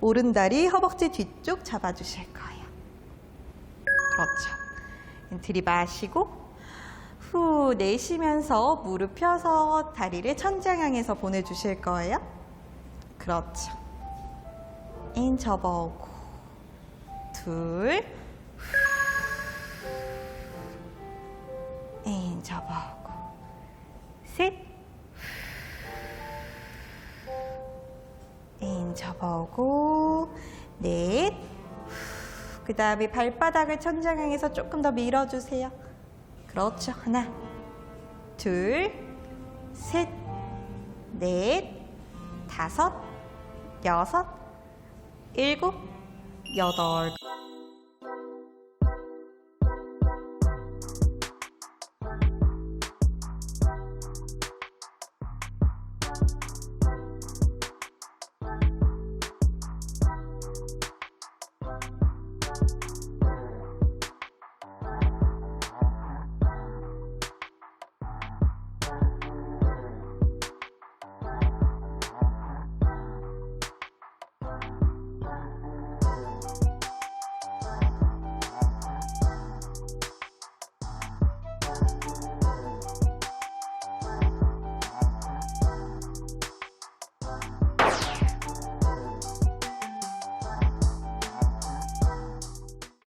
오른다리 허벅지 뒤쪽 잡아주실 거예요. 그렇죠. 들이마시고 후 내쉬면서 무릎 펴서 다리를 천장 향해서 보내주실 거예요. 그렇죠. 인 접어오고 둘 인 접어오고 셋 인 접어오고 넷 그 다음에 발바닥을 천장 향해서 조금 더 밀어주세요. 그렇죠. 하나, 둘, 셋, 넷, 다섯, 여섯, 일곱, 여덟.